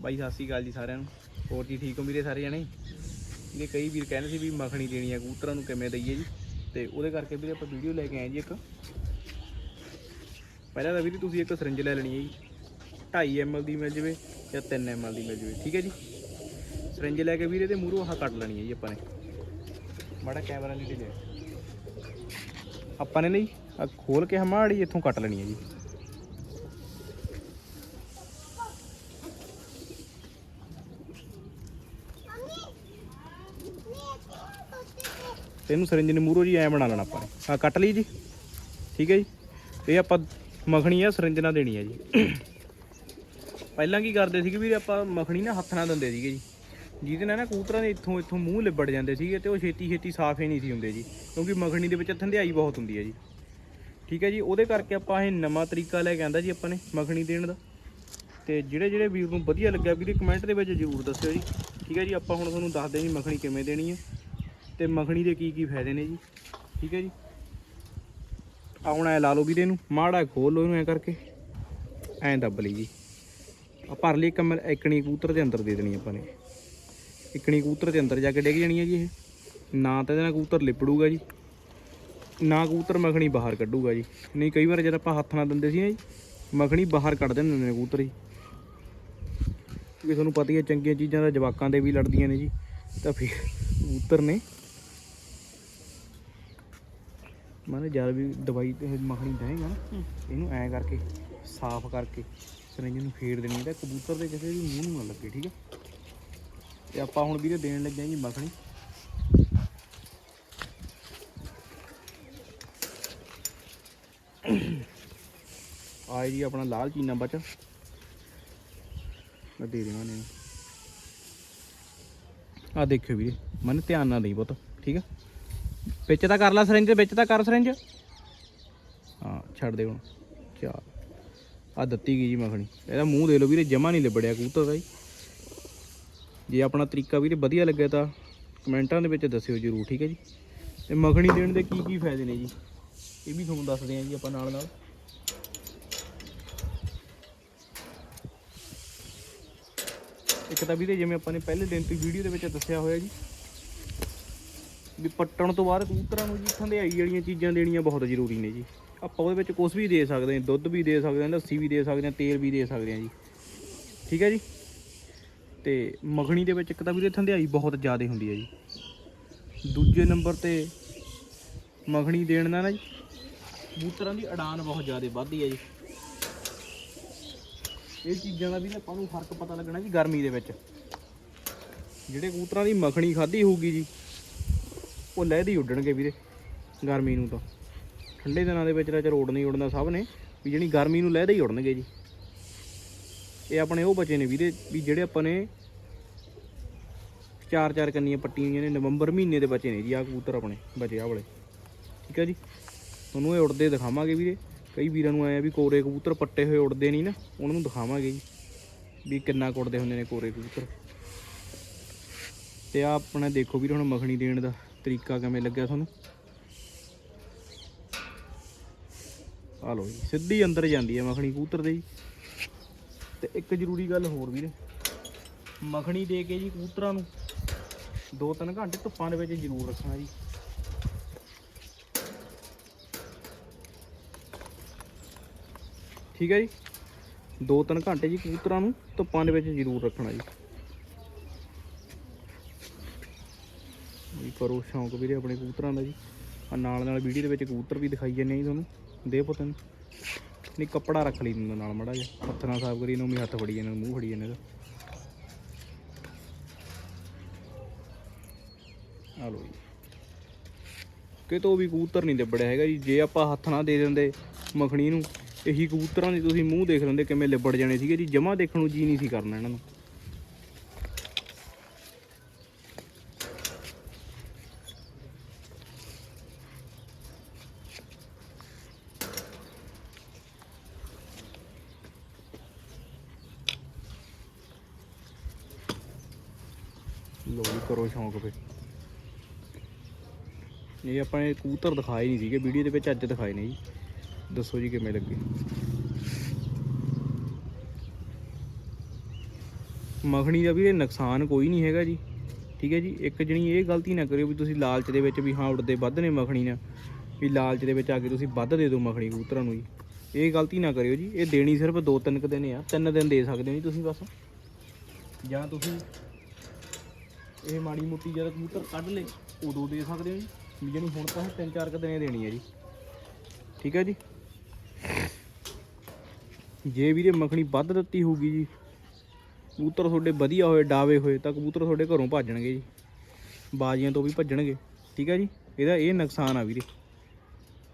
ਬਾਈ, ਸਤਿ ਸ਼੍ਰੀ ਅਕਾਲ ਜੀ ਸਾਰਿਆਂ ਨੂੰ। ਹੋਰ ਜੀ, ਠੀਕ ਹੋ ਵੀਰੇ ਸਾਰੇ ਜਣੇ? ਵੀਰੇ, ਕਈ ਵੀਰ ਕਹਿੰਦੇ ਸੀ ਵੀ ਮੱਖਣੀ ਦੇਣੀ ਆ, ਕਬੂਤਰਾਂ ਨੂੰ ਕਿਵੇਂ ਦਈਏ ਜੀ? ਤੇ ਉਹਦੇ ਕਰਕੇ ਵੀਰੇ ਆਪਾਂ ਵੀਡੀਓ ਲੈ ਕੇ ਆਏ ਜੀ ਇੱਕ। ਪਹਿਲਾਂ ਤਾਂ ਵੀਰੇ ਤੁਸੀਂ ਇੱਕ ਸਰਿੰਜ ਲੈ ਲੈਣੀ ਹੈ ਜੀ। 2.5 ml ਦੀ ਮਿਲ ਜਵੇ ਜਾਂ 3 ml ਦੀ ਮਿਲ ਜਵੇ, ਠੀਕ ਹੈ ਜੀ? ਸਰਿੰਜ ਲੈ ਕੇ ਵੀਰੇ ਦੇ ਮੂਹਰੋਂ ਆਹ ਕੱਟ ਲੈਣੀ ਹੈ ਜੀ ਆਪਾਂ ਨੇ। ਮਾੜਾ ਕੈਮਰਾ ਨਹੀਂ ਲਿਆ। ਆਪਾਂ ਨੇ ਨਹੀਂ ਆ ਖੋਲ ਕੇ ਹਮਾੜੀ ਇੱਥੋਂ ਕੱਟ ਲੈਣੀ ਹੈ ਜੀ। ਤੇ ਇਹਨੂੰ ਸਰਿੰਜ ਨੇ ਮੂਹਰੋਂ ਜੀ ਐ ਬਣਾ ਲੈਣਾ ਆਪਾਂ ਨੇ। ਆ ਕੱਟ ਲਈ ਜੀ। ਠੀਕ ਹੈ ਜੀ। ਇਹ ਆਪਾਂ ਮੱਖਣੀ ਆ, ਸਰਿੰਜ ਨਾਲ ਦੇਣੀ ਹੈ ਜੀ। ਪਹਿਲਾਂ ਕੀ ਕਰਦੇ ਸੀਗੇ ਵੀ ਆਪਾਂ ਮੱਖਣੀ ਨਾ ਹੱਥ ਨਾਲ ਦਿੰਦੇ ਸੀਗੇ ਜੀ। ਜਿਹਦੇ ਨਾਲ ਨਾ ਕਬੂਤਰਾਂ ਦੇ ਇੱਥੋਂ ਇੱਥੋਂ ਮੂੰਹ ਲਿਬੜ ਜਾਂਦੇ ਸੀਗੇ ਤੇ ਉਹ ਛੇਤੀ ਛੇਤੀ ਸਾਫ਼ ਹੀ ਨਹੀਂ ਸੀ ਹੁੰਦੇ ਜੀ। ਕਿਉਂਕਿ ਮੱਖਣੀ ਦੇ ਵਿੱਚ ਥੰਧਿਆਈ ਬਹੁਤ ਹੁੰਦੀ ਹੈ ਜੀ। ਠੀਕ ਹੈ ਜੀ। ਉਹਦੇ ਕਰਕੇ ਆਪਾਂ ਇਹ ਨਵਾਂ ਤਰੀਕਾ ਲੈ ਕੇ ਆਂਦਾ ਜੀ ਆਪਾਂ ਨੇ ਮੱਖਣੀ ਦੇਣ ਦਾ। ਤੇ ਜਿਹੜੇ ਜਿਹੜੇ ਵੀਰ ਨੂੰ ਵਧੀਆ ਲੱਗਿਆ ਵੀਰੇ ਕਮੈਂਟ ਦੇ ਵਿੱਚ ਜ਼ਰੂਰ ਦੱਸਿਓ ਜੀ। ਠੀਕ ਹੈ ਜੀ। ਆਪਾਂ ਹੁਣ ਤੁਹਾਨੂੰ ਦੱਸਦੇ ਜੀ ਮੱਖਣੀ ਕਿਵੇਂ ਦੇਣੀ ਹੈ ਤੇ ਮੱਖਣੀ ਦੇ ਕੀ ਕੀ ਫਾਇਦੇ ਨੇ ਜੀ? ਠੀਕ ਹੈ ਜੀ? ਆ ਹੁਣ ਐ ਲਾ ਲਓ ਵੀਰੇ ਨੂੰ, ਮਾੜਾ ਖੋਲ ਲਓ ਇਹਨੂੰ ਐ ਕਰਕੇ। ਐਂ ਦੱਬ ਲਈ ਜੀ। ਆ ਭਰ ਲਈ ਕਮਰ ਇਕਣੀ ਕਬੂਤਰ ਦੇ ਅੰਦਰ ਦੇ ਦੇਣੀ ਆਪਾਂ ਨੇ। ਇਕਣੀ ਕਬੂਤਰ ਦੇ ਅੰਦਰ ਜਾ ਕੇ ਡਿੱਗ ਜਾਣੀ ਹੈ ਜੀ ਇਹ। ਨਾ ਤਾਂ ਇਹਦੇ ਨਾਲ ਕਬੂਤਰ ਲਿਪੜੂਗਾ ਜੀ। ਨਾ ਕਬੂਤਰ ਮੱਖਣੀ ਬਾਹਰ ਕੱਢੂਗਾ ਜੀ। ਨਹੀਂ, ਕਈ ਵਾਰ ਜਦ ਆਪਾਂ ਹੱਥ ਨਾਲ ਦਿੰਦੇ ਸੀ ਨਾ ਜੀ, ਮੱਖਣੀ ਬਾਹਰ ਕੱਢ ਦਿੰਦੇ ਨੇ ਕਬੂਤਰ ਜੀ। ਕਿ ਤੁਹਾਨੂੰ ਪਤਾ ਹੀ ਹੈ, ਚੰਗੀਆਂ ਚੀਜ਼ਾਂ ਦਾ ਜਵਾਕਾਂ ਦੇ ਵੀ ਲੜਦੀਆਂ ਨੇ ਜੀ। ਤਾਂ ਫਿਰ ਕਬੂਤਰ ਨੇ ਮਾਨੇ ਜਦ ਵੀ ਦਵਾਈ ਤੇ ਮੱਖਣੀ ਦੇਗਾ ਨਾ ਇਹਨੂੰ ਐ ਕਰਕੇ ਸਾਫ਼ ਕਰਕੇ ਸਰਿੰਜ ਨੂੰ ਫੇਰ ਦੇਣੀ ਤਾਂ ਕਬੂਤਰ ਦੇ ਕਿਸੇ ਵੀ ਮੂੰਹ ਨੂੰ ਨਾ ਲੱਗੇ ਠੀਕ ਹੈ? ਤੇ ਆਪਾਂ ਹੁਣ ਵੀਰੇ ਦੇਣ ਲੱਗੇ ਜੀ ਮੱਖਣੀ। ਆਏ ਜੀ ਆਪਣਾ ਲਾਲ ਚੀਨਾ ਬਚ। ਮੈਂ ਦੇ ਦੇਵਾਂ ਨੇ ਆ ਦੇਖਿਓ ਵੀਰੇ ਮਨ ਧਿਆਨ ਨਾਲ ਦੇਈ ਪੁੱਤ ਠੀਕ ਆ ਵਿੱਚ ਤਾਂ ਕਰ ਲੈ ਸਰਿੰਜ ਵਿੱਚ ਤਾਂ ਕਰ ਸਰਿੰਜ ਹਾਂ, ਛੱਡ ਦੇ ਹੁਣ। ਚਾਲ। ਆ ਦਿੱਤੀ ਗਈ ਜੀ ਮੱਖਣੀ। ਇਹਦਾ ਮੂੰਹ ਦੇ ਲਓ ਵੀਰੇ, ਜਮਾ ਨਹੀਂ ਲਿਬੜਿਆ ਕਬੂਤਰ ਦਾ ਜੀ। ਜੇ ਆਪਣਾ ਤਰੀਕਾ ਵੀਰੇ ਵਧੀਆ ਲੱਗਿਆ ਤਾਂ ਕਮੈਂਟਾਂ ਦੇ ਵਿੱਚ ਦੱਸਿਓ ਜਰੂਰ, ਠੀਕ ਹੈ ਜੀ। ਤੇ ਮੱਖਣੀ ਦੇਣ ਦੇ ਕੀ ਕੀ ਫਾਇਦੇ ਨੇ ਜੀ? ਇਹ ਵੀ ਤੁਹਾਨੂੰ ਦੱਸਦੇ ਹਾਂ ਜੀ ਆਪਾਂ ਨਾਲ ਨਾਲ। ਇੱਕ ਤਾਂ ਵੀਰੇ ਜਿਵੇਂ ਆਪਾਂ ਨੇ ਪਹਿਲੇ ਦਿਨ ਤੋਂ ਵੀਡੀਓ ਦੇ ਵਿੱਚ ਦੱਸਿਆ ਹੋਇਆ ਜੀ ਵੀ ਪੱਟਣ ਤੋਂ ਬਾਅਦ ਕਬੂਤਰਾਂ ਨੂੰ ਜੀ ਥੰਧਿਆਈ ਵਾਲੀਆਂ ਚੀਜ਼ਾਂ ਦੇਣੀਆਂ ਬਹੁਤ ਜ਼ਰੂਰੀ ਨੇ ਜੀ। ਆਪਾਂ ਉਹਦੇ ਵਿੱਚ ਕੁਝ ਵੀ ਦੇ ਸਕਦੇ ਹਾਂ, ਦੁੱਧ ਵੀ ਦੇ ਸਕਦੇ ਹਾਂ, ਲੱਸੀ ਵੀ ਦੇ ਸਕਦੇ ਹਾਂ, ਤੇਲ ਵੀ ਦੇ ਸਕਦੇ ਹਾਂ ਜੀ। ਠੀਕ ਹੈ ਜੀ? ਤੇ ਮੱਖਣੀ ਦੇ ਵਿੱਚ ਇੱਕ ਤਾਂ ਵੀਰੇ ਥੰਧਿਆਈ ਬਹੁਤ ਜ਼ਿਆਦਾ ਹੁੰਦੀ ਹੈ ਜੀ। ਦੂਜੇ ਨੰਬਰ ਤੇ ਮੱਖਣੀ ਦੇਣ ਨਾਲ ਨਾ ਜੀ ਕਬੂਤਰਾਂ ਦੀ ਅਡਾਨ ਬਹੁਤ ਜ਼ਿਆਦਾ ਵੱਧਦੀ ਹੈ ਜੀ। ਇਹ ਚੀਜ਼ਾਂ ਦਾ ਵੀ ਆਪਾਂ ਨੂੰ ਫ਼ਰਕ ਪਤਾ ਲੱਗਣਾ ਜੀ ਗਰਮੀ ਦੇ ਵਿੱਚ। ਜਿਹੜੇ ਕਬੂਤਰਾਂ ਦੀ ਮੱਖਣੀ ਖਾਧੀ ਹੋਊਗੀ ਜੀ ਉਹ ਲਹਿਦੀ ਉੱਡਣਗੇ ਵੀਰੇ, ਗਰਮੀ ਨੂੰ ਤਾਂ। ਠੰਡੇ ਦਿਨਾਂ ਦੇ ਵਿੱਚ ਤਾਂ ਚਲ ਉੱਡਣਾ ਹੀ ਉੱਡਣਾ ਸਭ ਨੇ, ਵੀ ਜਿਹੜੀ ਗਰਮੀ ਨੂੰ ਲਹਿਦੇ ਹੀ ਉੱਡਣਗੇ ਜੀ। ਇਹ ਆਪਣੇ ਉਹ ਬਚੇ ਨੇ ਵੀਰੇ, ਵੀ ਜਿਹੜੇ ਆਪਾਂ ਨੇ ਚਾਰ ਚਾਰ ਕੰਨੀਆਂ ਪੱਟੀਆਂ ਹੋਈਆਂ ਨੇ, ਨਵੰਬਰ ਮਹੀਨੇ ਦੇ ਬਚੇ ਨੇ ਜੀ ਆ ਕਬੂਤਰ ਆਪਣੇ, ਬਚੇ ਆ ਵਾਲੇ। ਠੀਕ ਹੈ ਜੀ? ਤੁਹਾਨੂੰ ਇਹ ਉੱਡਦੇ ਦਿਖਾਵਾਂਗੇ ਵੀਰੇ। ਕਈ ਵੀਰਾਂ ਨੂੰ ਆਇਆ ਵੀ ਕੋਰੇ ਕਬੂਤਰ ਪੱਟੇ ਹੋਏ ਉੱਡਦੇ ਨਹੀਂ ਨਾ, ਉਹਨਾਂ ਨੂੰ ਦਿਖਾਵਾਂਗੇ ਜੀ, ਵੀ ਕਿੰਨਾ ਕੁ ਉੜਦੇ ਹੁੰਦੇ ਨੇ ਕੋਰੇ ਕਬੂਤਰ। ਤੇ ਆ ਆਪਣਾ ਦੇਖੋ ਵੀਰੇ, ਹੁਣ ਮੱਖਣੀ ਦੇਣ ਦਾ ਤਰੀਕਾ ਕਿਵੇਂ ਲੱਗਿਆ ਤੁਹਾਨੂੰ? ਆ ਲਓ ਜੀ, ਸਿੱਧੀ ਅੰਦਰ ਜਾਂਦੀ ਹੈ ਮੱਖਣੀ ਕਬੂਤਰ ਦੇ। ਜੀ ਤੇ ਇੱਕ ਜ਼ਰੂਰੀ ਗੱਲ ਹੋਰ ਵੀਰੇ, ਮੱਖਣੀ ਦੇ ਕੇ ਜੀ ਕਬੂਤਰਾਂ ਨੂੰ 2-3 ਘੰਟੇ ਧੁੱਪਾਂ ਦੇ ਵਿੱਚ ਜ਼ਰੂਰ ਰੱਖਣਾ ਜੀ। ਠੀਕ ਹੈ ਜੀ? 2-3 ਘੰਟੇ ਜੀ ਕਬੂਤਰਾਂ ਨੂੰ ਧੁੱਪਾਂ ਦੇ ਵਿੱਚ ਜ਼ਰੂਰ ਰੱਖਣਾ ਜੀ। ਕਰੋ, ਸ਼ੌਂਕ ਵੀਰੇ ਆਪਣੇ ਕਬੂਤਰਾਂ ਦਾ ਜੀ। ਆ ਨਾਲ ਨਾਲ ਵੀਡੀਓ ਦੇ ਵਿੱਚ ਕਬੂਤਰ ਵੀ ਦਿਖਾਈ ਜਾਂਦੇ ਆ ਜੀ ਤੁਹਾਨੂੰ। ਦੇ ਪੁੱਤ ਨੂੰ। ਨਹੀਂ, ਕੱਪੜਾ ਰੱਖ ਲਈ ਦਿੰਦਾ ਨਾਲ ਮੜਾ ਜਿਹਾ। ਹੱਥ ਨਾਲ ਸਾਫ਼ ਕਰੀ, ਇਹਨੂੰ ਵੀ ਹੱਥ ਫੜੀ ਜਾਂਦੇ ਮੂੰਹ ਫੜੀ ਜਾਂਦੇ ਆ ਲੋ ਜੀ। ਕਿਤੋਂ ਵੀ ਕਬੂਤਰ ਨਹੀਂ ਲਿਬੜਿਆ ਹੈਗਾ ਜੀ। ਜੇ ਆਪਾਂ ਹੱਥ ਨਾਲ ਦੇ ਦਿੰਦੇ ਮੱਖਣੀ ਨੂੰ, ਇਹੀ ਕਬੂਤਰਾਂ ਦੀ ਤੁਸੀਂ ਮੂੰਹ ਦੇਖ ਲੈਂਦੇ ਕਿਵੇਂ ਲਿਬੜ ਜਾਣੇ ਸੀਗੇ ਜੀ। ਜਮਾ ਦੇਖਣ ਨੂੰ ਜੀ ਨਹੀਂ ਸੀ ਕਰਨਾ ਇਹਨਾਂ ਨੂੰ। ਲੋ ਜੀ, ਕਰੋ ਸ਼ੌਂਕ ਫੇ ਇਹ ਆਪਾਂ ਨੇ ਕਬੂਤਰ ਦਿਖਾਏ ਨਹੀਂ ਸੀਗੇ, ਵੀਡੀਓ ਦੇ ਵਿੱਚ ਅੱਜ ਦਿਖਾਏ ਨੇ ਜੀ। ਦੱਸੋ ਜੀ ਕਿਵੇਂ ਲੱਗੇ? ਮੱਖਣੀ ਦਾ ਵੀਰੇ ਨੁਕਸਾਨ ਕੋਈ ਨਹੀਂ ਹੈਗਾ ਜੀ। ਠੀਕ ਹੈ ਜੀ, ਇੱਕ ਜਣੀ ਇਹ ਗਲਤੀ ਨਾ ਕਰਿਓ ਵੀ ਤੁਸੀਂ ਲਾਲਚ ਦੇ ਵਿੱਚ ਵੀ ਹਾਂ ਉੱਡਦੇ ਵੱਧ ਨੇ ਮੱਖਣੀ ਨਾਲ ਵੀ ਲਾਲਚ ਦੇ ਵਿੱਚ ਆ ਕੇ ਤੁਸੀਂ ਵੱਧ ਦੇ ਦਿਓ ਮੱਖਣੀ ਕਬੂਤਰਾਂ ਨੂੰ ਜੀ। ਇਹ ਗਲਤੀ ਨਾ ਕਰਿਓ ਜੀ, ਇਹ ਦੇਣੀ ਸਿਰਫ ਦੋ ਤਿੰਨ ਕੁ ਦਿਨ ਆ, ਤਿੰਨ ਦਿਨ ਦੇ ਸਕਦੇ ਹੋ ਜੀ ਤੁਸੀਂ ਬਸ। ਜਾਂ ਤੁਸੀਂ ਇਹ ਮਾੜੀ ਮੋਟੀ ਜਦ ਕਬੂਤਰ ਕੱਢ ਲੇ ਉਦੋਂ ਦੇ ਸਕਦੇ ਹੋ ਜੀ। ਵੀ ਜਾਣੀ ਹੁਣ ਤਾਂ ਤਿੰਨ ਚਾਰ ਕੁ ਦਿਨੇ ਦੇਣੀ ਹੈ ਜੀ। ਠੀਕ ਹੈ ਜੀ? ਜੇ ਵੀਰੇ ਮੱਖਣੀ ਵੱਧ ਦਿੱਤੀ ਹੋਊਗੀ ਜੀ, ਕਬੂਤਰ ਤੁਹਾਡੇ ਵਧੀਆ ਹੋਏ, ਡਾਵੇ ਹੋਏ, ਤਾਂ ਕਬੂਤਰ ਤੁਹਾਡੇ ਘਰੋਂ ਭੱਜਣਗੇ ਜੀ। ਬਾਜ਼ੀਆਂ ਤੋਂ ਵੀ ਭੱਜਣਗੇ। ਠੀਕ ਹੈ ਜੀ? ਇਹਦਾ ਇਹ ਨੁਕਸਾਨ ਆ ਵੀਰੇ।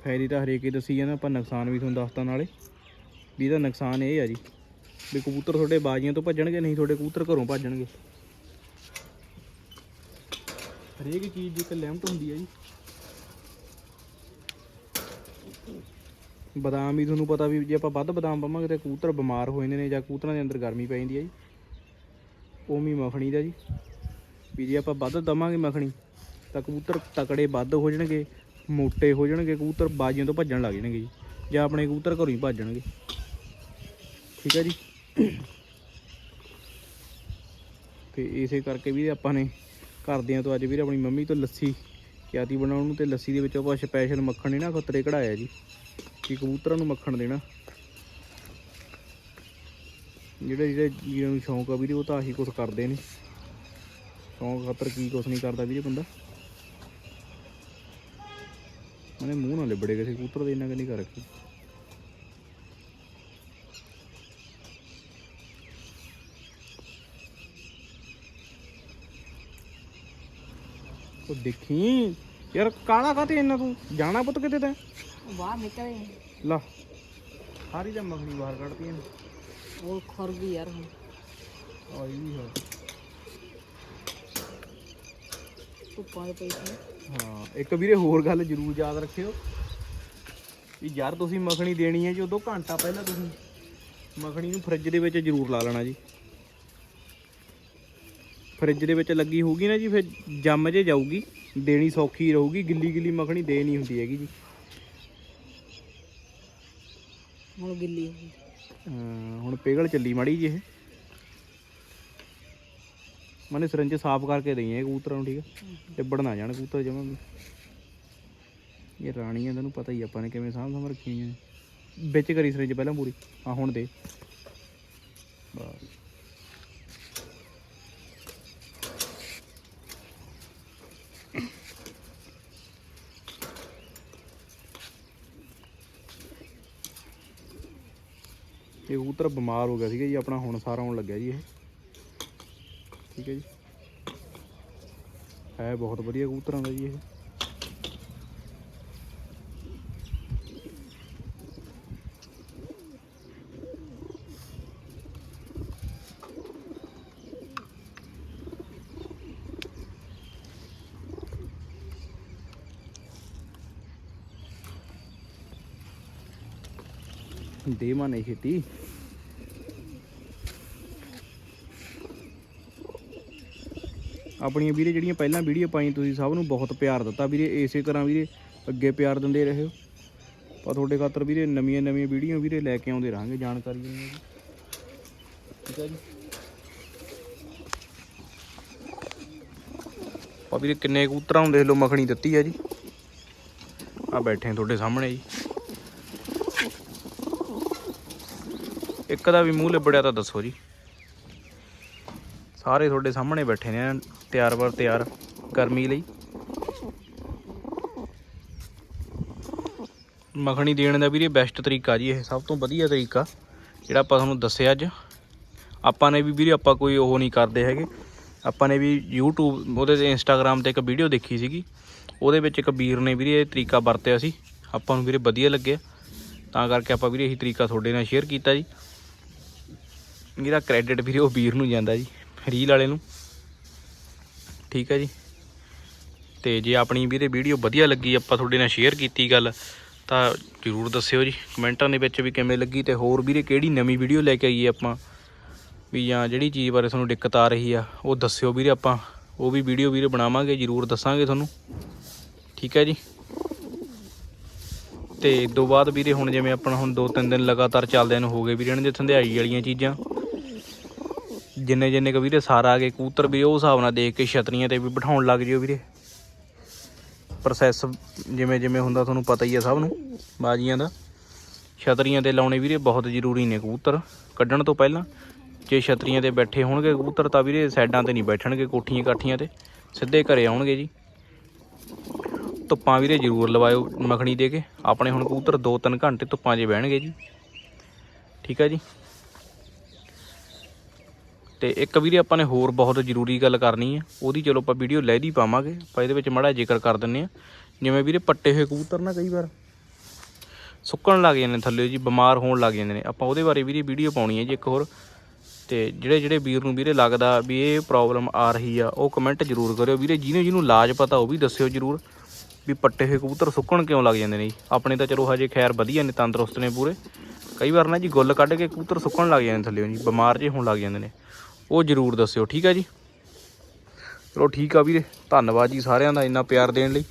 ਫਾਇਦੇ ਤਾਂ ਹਰੇਕ ਹੀ ਦੱਸੀ ਜਾਂਦਾ ਪਰ ਨੁਕਸਾਨ ਵੀ ਤੁਹਾਨੂੰ ਦੱਸਤਾ ਨਾਲੇ। ਵੀ ਇਹਦਾ ਨੁਕਸਾਨ ਇਹ ਆ ਜੀ, ਵੀ ਕਬੂਤਰ ਤੁਹਾਡੇ ਬਾਜ਼ੀਆਂ ਤੋਂ ਭੱਜਣਗੇ, ਨਹੀਂ ਤੁਹਾਡੇ ਕਬੂਤਰ ਘਰੋਂ ਭੱਜਣਗੇ। ਹਰੇਕ ਚੀਜ਼ ਦੀ ਇੱਕ ਲਿਮਟ ਹੁੰਦੀ ਹੈ ਜੀ। ਬਦਾਮ ਵੀ ਤੁਹਾਨੂੰ ਪਤਾ ਵੀ ਜੇ ਆਪਾਂ ਵੱਧ ਬਦਾਮ ਪਾਵਾਂਗੇ ਤੇ ਕਬੂਤਰ ਬਿਮਾਰ ਹੋ ਜਾਂਦੇ ਨੇ ਜਾਂ ਕਬੂਤਰਾਂ ਦੇ ਅੰਦਰ ਗਰਮੀ ਪੈ ਜਾਂਦੀ ਹੈ ਜੀ। ਉਵੇਂ ਹੀ ਮੱਖਣੀ ਦਾ ਜੀ। ਵੀ ਜੇ ਆਪਾਂ ਵੱਧ ਦਵਾਂਗੇ ਮੱਖਣੀ, ਤਾਂ ਕਬੂਤਰ ਤਕੜੇ ਵੱਧ ਹੋ ਜਾਣਗੇ, ਮੋਟੇ ਹੋ ਜਾਣਗੇ, ਕਬੂਤਰ ਬਾਜ਼ੀਆਂ ਤੋਂ ਭੱਜਣ ਲੱਗ ਜਾਣਗੇ ਜੀ, ਜਾਂ ਆਪਣੇ ਕਬੂਤਰ ਘਰੋਂ ਹੀ ਭੱਜਣਗੇ ਠੀਕ ਹੈ ਜੀ। ਤੇ ਇਸੇ ਕਰਕੇ ਵੀ ਆਪਾਂ ਨੇ ਘਰਦਿਆਂ ਤੋਂ ਅੱਜ ਵੀਰ ਆਪਣੀ ਮੰਮੀ ਤੋਂ ਲੱਸੀ ਕਿਆਤੀ ਬਣਾਉਣ ਨੂੰ ਤੇ ਲੱਸੀ ਦੇ ਵਿੱਚ ਆਪਾਂ ਸਪੈਸ਼ਲ ਮੱਖਣ ਨਹੀਂ ਨਾ ਖਤਰੇ ਕਢਾਇਆ ਜੀ। ਕਿ ਕਬੂਤਰਾਂ ਨੂੰ ਮੱਖਣ ਦੇਣਾ। ਜਿਹੜੇ ਜਿਹੜੇ ਜੀਆਂ ਨੂੰ ਸ਼ੌਂਕ ਆ ਵੀਰੇ, ਉਹ ਤਾਂ ਆਹੀ ਕੁਝ ਕਰਦੇ ਨੇ। ਸ਼ੌਂਕ ਖਾਤਰ ਕੀ ਕੁਝ ਨਹੀਂ ਕਰਦਾ ਵੀਰੇ ਬੰਦਾ। ਮਨੇ ਮੂੰਹ ਨਾਲ ਲਿਬੜੇ ਕਿਸੇ ਕਬੂਤਰ ਦੇ, ਇੰਨਾ ਕਿ ਨਹੀਂ ਕਰ ਰੱਖੀ। ਉਹ ਦੇਖੀ? ਯਾਰ ਕਾਲਾ ਕਾਤੇ ਇੰਨਾ ਤੂੰ? ਜਾਣਾ ਪੁੱਤ ਕਿਤੇ ਤੈਂ। ਬਾਹਰ ਨਿਕਲੇ। ਲਾ। ਸਾਰੀ ਤਾਂ ਮੱਖਣੀ ਬਾਹਰ ਕੱਢਤੀ ਇਹਨੇ ਉਹ ਖੁਰ ਗਈ ਯਾਰ ਹੁਣ। ਆਈ ਵੀ ਹੈ ਧੁੱਪਾਂ ਦੇ ਪਈ ਸੀ। ਹਾਂ ਇੱਕ ਵੀਰੇ ਹੋਰ ਗੱਲ ਜ਼ਰੂਰ ਯਾਦ ਰੱਖਿਓ। ਵੀ ਯਾਰ ਤੁਸੀਂ ਮੱਖਣੀ ਦੇਣੀ ਹੈ ਜੀ ਉਦੋਂ ਘੰਟਾ ਪਹਿਲਾਂ ਤੁਸੀਂ ਮੱਖਣੀ ਨੂੰ ਫ੍ਰਿਜ ਦੇ ਵਿੱਚ ਜ਼ਰੂਰ ਲਾ ਲੈਣਾ ਜੀ। ਫ੍ਰਿਜ ਦੇ ਵਿੱਚ ਲੱਗੀ ਹੋਊਗੀ ਨਾ ਜੀ ਫਿਰ ਜੰਮ ਜੇ ਜਾਊਗੀ ਦੇਣੀ ਸੌਖੀ ਰਹੂਗੀ ਗਿੱਲੀ ਗਿੱਲੀ ਮੱਖਣੀ ਦੇ ਨਹੀਂ ਹੁੰਦੀ ਹੈਗੀ ਜੀ। ਹੁਣ ਗਿੱਲੀ ਹੋ ਗਈ ਅਮ ਹੁਣ ਪਿਘਲ ਚੱਲੀ ਮਾੜੀ ਜੀ ਇਹ। ਮਨੇ ਸਿਰੰਜ ਸਾਫ਼ ਕਰਕੇ ਦਈਏ ਕਬੂਤਰਾਂ ਨੂੰ ਠੀਕ ਹੈ ਟਿੱਬੜ ਨਾ ਜਾਣ ਕਬੂਤਰ ਜਮਾਂ ਵੀ। ਇਹ ਰਾਣੀਆਂ ਤੈਨੂੰ ਪਤਾ ਹੀ ਆਪਾਂ ਨੇ ਕਿਵੇਂ ਸਾਂਭ ਸਾਂਭ ਰੱਖੀਆਂ ਨੇ। ਵਿੱਚ ਕਰੀ ਸਿਰੰਜ ਪਹਿਲਾਂ ਪੂਰੀ। ਆ ਹੁਣ ਦੇ। ਬਸ। ਇਹ ਕਬੂਤਰ ਬਿਮਾਰ ਹੋ ਗਿਆ ਸੀਗਾ ਜੀ, ਆਪਣਾ ਹੁਣ ਸਾਰਾ ਆਉਣ ਲੱਗਿਆ ਜੀ ਇਹ। ਠੀਕ ਹੈ ਜੀ। ਹੈ ਬਹੁਤ ਵਧੀਆ ਕਬੂਤਰਾਂ ਦਾ ਜੀ ਇਹ। ਦੇ ਮਾਨੇ ਛੇਤੀ ਆਪਣੀਆਂ ਵੀਰੇ ਜਿਹੜੀਆਂ ਪਹਿਲਾਂ ਵੀਡੀਓ ਪਾਈ ਤੁਸੀਂ ਸਭ ਨੂੰ ਬਹੁਤ ਪਿਆਰ ਦਿੱਤਾ ਵੀਰੇ, ਇਸੇ ਤਰ੍ਹਾਂ ਵੀਰੇ ਅੱਗੇ ਪਿਆਰ ਦਿੰਦੇ ਰਹੋ। ਪਰ ਤੁਹਾਡੇ ਖਾਤਰ ਵੀਰੇ ਨਵੀਆਂ ਨਵੀਆਂ ਵੀਡੀਓ ਵੀਰੇ ਲੈ ਕੇ ਆਉਂਦੇ ਰਹਾਂਗੇ, ਜਾਣਕਾਰੀ ਠੀਕ ਹੈ ਜੀ। ਆ ਵੀਰੇ ਕਿੰਨੇ ਕਬੂਤਰਾਂ ਨੂੰ ਦੇਖ ਲਓ, ਮੱਖਣੀ ਦਿੱਤੀ ਆ ਜੀ। ਆ ਬੈਠੇ ਤੁਹਾਡੇ ਸਾਹਮਣੇ ਜੀ। ਇੱਕ ਦਾ ਵੀ ਮੂੰਹ ਲਿਬੜਿਆ ਤਾਂ ਦੱਸੋ ਜੀ। ਸਾਰੇ ਤੁਹਾਡੇ ਸਾਹਮਣੇ ਬੈਠੇ ਨੇ, ਤਿਆਰ ਵਰ ਤਿਆਰ, ਗਰਮੀ ਲਈ। ਮੱਖਣੀ ਦੇਣ ਦਾ ਵੀਰੇ ਬੈਸਟ ਤਰੀਕਾ ਜੀ ਇਹ, ਸਭ ਤੋਂ ਵਧੀਆ ਤਰੀਕਾ, ਜਿਹੜਾ ਆਪਾਂ ਤੁਹਾਨੂੰ ਦੱਸਿਆ ਅੱਜ। ਆਪਾਂ ਨੇ ਵੀ ਵੀਰੇ, ਆਪਾਂ ਕੋਈ ਉਹ ਨਹੀਂ ਕਰਦੇ ਹੈਗੇ। ਆਪਾਂ ਨੇ ਵੀ YouTube, ਉਹਦੇ ਤੇ Instagram ਤੇ ਇੱਕ ਵੀਡੀਓ ਦੇਖੀ ਸੀਗੀ। ਉਹਦੇ ਵਿੱਚ ਇੱਕ ਵੀਰ ਨੇ ਵੀਰੇ ਇਹ ਤਰੀਕਾ ਵਰਤਿਆ ਸੀ। ਆਪਾਂ ਨੂੰ ਵੀਰੇ ਵਧੀਆ ਲੱਗਿਆ। ਤਾਂ ਕਰਕੇ ਆਪਾਂ ਵੀਰੇ ਇਹੀ ਤਰੀਕਾ ਤੁਹਾਡੇ ਨਾਲ ਸ਼ੇਅਰ ਕੀਤਾ ਜੀ। ਇਹਦਾ ਕ੍ਰੈਡਿਟ ਵੀਰੇ ਉਹ ਵੀਰ ਨੂੰ ਜਾਂਦਾ ਜੀ ਰੀਲ ਵਾਲੇ ਨੂੰ। ਠੀਕ ਹੈ ਜੀ। ਤੇ ਜੇ ਆਪਣੀ ਵੀਰੇ ਵੀਡੀਓ ਵਧੀਆ ਲੱਗੀ, ਆਪਾਂ ਤੁਹਾਡੇ ਨਾਲ ਸ਼ੇਅਰ ਕੀਤੀ ਗੱਲ, ਤਾਂ ਜਰੂਰ ਦੱਸਿਓ ਜੀ। ਕਮੈਂਟਾਂ ਦੇ ਵਿੱਚ ਵੀ ਕਿਵੇਂ ਲੱਗੀ ਤੇ ਹੋਰ ਵੀਰੇ ਕਿਹੜੀ ਨਵੀਂ ਵੀਡੀਓ ਲੈ ਕੇ ਆਈਏ ਆਪਾਂ? ਵੀ ਜਾਂ ਜਿਹੜੀ ਚੀਜ਼ ਬਾਰੇ ਤੁਹਾਨੂੰ ਦਿੱਕਤ ਆ ਰਹੀ ਆ, ਉਹ ਦੱਸਿਓ ਵੀਰੇ ਆਪਾਂ। ਉਹ ਵੀ ਵੀਡੀਓ ਵੀਰੇ ਬਣਾਵਾਂਗੇ, ਜਰੂਰ ਦੱਸਾਂਗੇ ਤੁਹਾਨੂੰ। ਠੀਕ ਹੈ ਜੀ। ਤੇ ਇਸ ਤੋਂ ਬਾਅਦ ਵੀਰੇ ਹੁਣ ਜਿਵੇਂ ਆਪਣਾ ਹੁਣ 2-3 ਦਿਨ ਲਗਾਤਾਰ ਚੱਲਦੇ ਨੂੰ ਹੋ ਗਏ ਵੀਰੇ, ਇਹਨਾਂ ਦੇ ਥੰਧਿਆਈ ਵਾਲੀਆਂ ਚੀਜ਼ਾਂ। ਜਿੰਨੇ ਜਿੰਨੇ ਕ ਵੀਰੇ ਸਾਰਾ ਆ ਗਏ ਕੂਤਰ ਵੀ ਉਹ ਹਿਸਾਬ ਨਾਲ ਦੇਖ ਕੇ ਛਤਰੀਆਂ ਤੇ ਵੀ ਬਿਠਾਉਣ ਲੱਗ ਜਿਓ ਵੀਰੇ। ਪ੍ਰੋਸੈਸ ਜਿਵੇਂ ਜਿਵੇਂ ਹੁੰਦਾ ਤੁਹਾਨੂੰ ਪਤਾ ਹੀ ਆ ਸਭ ਨੂੰ, ਬਾਜੀਆਂ ਦਾ। ਛਤਰੀਆਂ ਤੇ ਲਾਉਣੇ ਵੀਰੇ ਬਹੁਤ ਜ਼ਰੂਰੀ ਨੇ ਕਬੂਤਰ, ਕੱਢਣ ਤੋਂ ਪਹਿਲਾਂ। ਜੇ ਛਤਰੀਆਂ ਤੇ ਬੈਠੇ ਹੋਣਗੇ ਕਬੂਤਰ ਤਾਂ ਵੀਰੇ ਸਾਈਡਾਂ ਤੇ ਨਹੀਂ ਬੈਠਣਗੇ, ਕੋਠੀਆਂ ਕਾਠੀਆਂ ਤੇ, ਸਿੱਧੇ ਘਰੇ ਆਉਣਗੇ ਜੀ। ਧੁੱਪਾਂ ਵੀਰੇ ਜ਼ਰੂਰ ਲਵਾਇਓ ਮੱਖਣੀ ਦੇ ਕੇ, ਆਪਣੇ ਹੁਣ ਕਬੂਤਰ 2-3 ਘੰਟੇ ਧੁੱਪਾਂ 'ਚ ਬਹਿਣਗੇ ਜੀ। ਠੀਕ ਹੈ ਜੀ? ਤੇ ਇੱਕ ਵੀਰੇ ਆਪਾਂ ਨੇ ਹੋਰ ਬਹੁਤ ਜ਼ਰੂਰੀ ਗੱਲ ਕਰਨੀ ਹੈ। ਉਹਦੀ ਚਲੋ ਆਪਾਂ ਵੀਡੀਓ ਲੈ ਦੀ ਪਾਵਾਂਗੇ, ਆਪਾਂ ਇਹਦੇ ਵਿੱਚ ਮਾੜਾ ਜ਼ਿਕਰ ਕਰ ਦਿੰਨੇ ਆ ਜਿਵੇਂ ਵੀਰੇ ਪੱਟੇ ਹੋਏ ਕਬੂਤਰ ਨਾ ਕਈ ਵਾਰ। ਸੁੱਕਣ ਲੱਗ ਜਾਂਦੇ ਨੇ ਥੱਲੇ ਜੀ, ਬਿਮਾਰ ਹੋਣ ਲੱਗ ਜਾਂਦੇ ਨੇ। ਆਪਾਂ ਉਹਦੇ ਬਾਰੇ ਵੀਰੇ ਵੀਡੀਓ ਪਾਉਣੀ ਹੈ ਜੀ ਇੱਕ ਹੋਰ। ਤੇ ਜਿਹੜੇ ਜਿਹੜੇ ਵੀਰ ਨੂੰ ਵੀਰੇ ਲੱਗਦਾ ਵੀ ਇਹ ਪ੍ਰੋਬਲਮ ਆ ਰਹੀ ਆ, ਉਹ ਕਮੈਂਟ ਜ਼ਰੂਰ ਕਰਿਓ। ਵੀਰੇ ਜਿਹਨੂੰ ਜਿਹਨੂੰ ਇਲਾਜ ਪਤਾ ਉਹ ਵੀ ਦੱਸਿਓ ਜ਼ਰੂਰ ਵੀ ਪੱਟੇ ਹੋਏ ਕਬੂਤਰ ਸੁੱਕਣ ਕਿਉਂ ਲੱਗ ਜਾਂਦੇ ਨੇ ਜੀ। ਆਪਣੇ ਤਾਂ ਚਲੋ ਹਜੇ ਖੈਰ ਵਧੀਆ ਨੇ, ਤੰਦਰੁਸਤ ਨੇ ਪੂਰੇ। ਕਈ ਵਾਰ ਨਾ ਜੀ ਗੁੱਲ ਕੱਢ ਕੇ ਕਬੂਤਰ ਸੁੱਕਣ ਲੱਗ ਜਾਂਦੇ ਥੱਲੇ ਜੀ, ਬਿਮਾਰ ਜੇ ਹੋਣ ਲੱਗ ਜਾਂਦੇ ਨੇ। ਉਹ ਜ਼ਰੂਰ ਦੱਸਿਓ, ਠੀਕ ਆ ਜੀ? ਚਲੋ ਠੀਕ ਆ ਵੀਰੇ, ਧੰਨਵਾਦ ਜੀ ਸਾਰਿਆਂ ਦਾ ਇੰਨਾ ਪਿਆਰ ਦੇਣ ਲਈ।